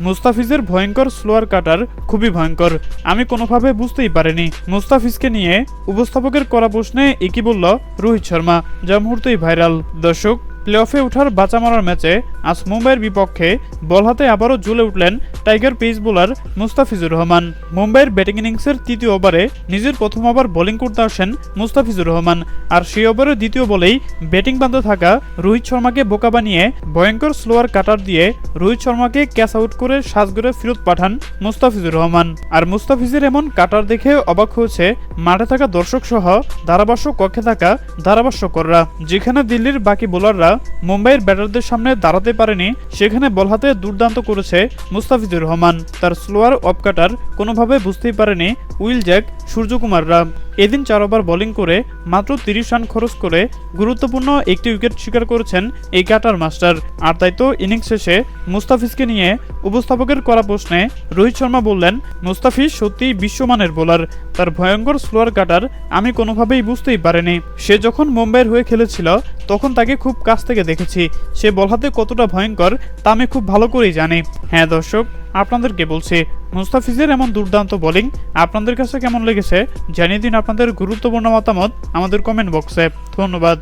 মুস্তাফিজের ভয়ঙ্কর স্লোয়ার কাটার খুবই ভয়ঙ্কর। আমি কোনোভাবে বুঝতেই পারিনি। মুস্তাফিজকে নিয়ে উপস্থাপকের করা প্রশ্নে একই বলল রোহিত শর্মা, যা মুহূর্তেই ভাইরাল দর্শক প্লে অফে বাঁচা মারার ম্যাচে আজ মুম্বাইয়ের বিপক্ষে বল হাতে আবারও জ্বলে উঠলেন tiger pace bowler Mustafizur Rahman. মুম্বাইয়ের ব্যাটিং ইনিংসের তৃতীয় ওভারে নিজের প্রথম ওভার বোলিং করতে আসেন মুস্তাফিজুর রহমান আর সেই ওভারের দ্বিতীয় বলেই ব্যাটিং বান্ধে থাকা রোহিত শর্মাকে বোকা বানিয়ে ভয়ঙ্কর স্লোয়ার কাটার দিয়ে রোহিত শর্মাকে ক্যাচ আউট করে সাজগড়ে ফেরত পাঠান মুস্তাফিজুর রহমান। আর মুস্তাফিজের এমন কাটার দেখে অবাক হয়েছে মাঠে থাকা দর্শক সহ ধারাভাষ্য কক্ষে থাকা ধারাভাষ্যকররা, যেখানে দিল্লির বাকি বোলাররা মুম্বাইয়ের ব্যাটারদের সামনে দাঁড়াতে পারেনি, সেখানে বল হাতে দুর্দান্ত করেছে মুস্তাফিজুর রহমান। তার স্লোয়ার অফ কাটার কোনোভাবে বুঝতেই পারেনি উইল জ্যাক সূর্যকুমাররা এদিন চার ওভার বোলিং করে মাত্র তিরিশ রান খরচ করে গুরুত্বপূর্ণ একটি উইকেট শিকার করেছেন এই কাটার মাস্টার। আর তাই তো ইনিংস শেষে মুস্তাফিজকে নিয়ে উপস্থাপকের করা প্রশ্নে রোহিত শর্মা বললেন, মুস্তাফিজ সত্যিই বিশ্বমানের বোলার। তার ভয়ঙ্কর স্লোয়ার কাটার আমি কোনোভাবেই বুঝতেই পারিনি। সে যখন মুম্বাইয়ের হয়ে খেলেছিল, তখন তাকে খুব কাছ থেকে দেখেছি। সে বল হাতে কতটা ভয়ঙ্কর তা আমি খুব ভালো করেই জানি। হ্যাঁ দর্শক আপনাদেরকে বলছি, মুস্তাফিজের এমন দুর্দান্ত বোলিং আপনাদের কাছে কেমন লেগেছে? জানিয়ে দিন আপনাদের গুরুত্বপূর্ণ মতামত আমাদের কমেন্ট বক্সে ধন্যবাদ।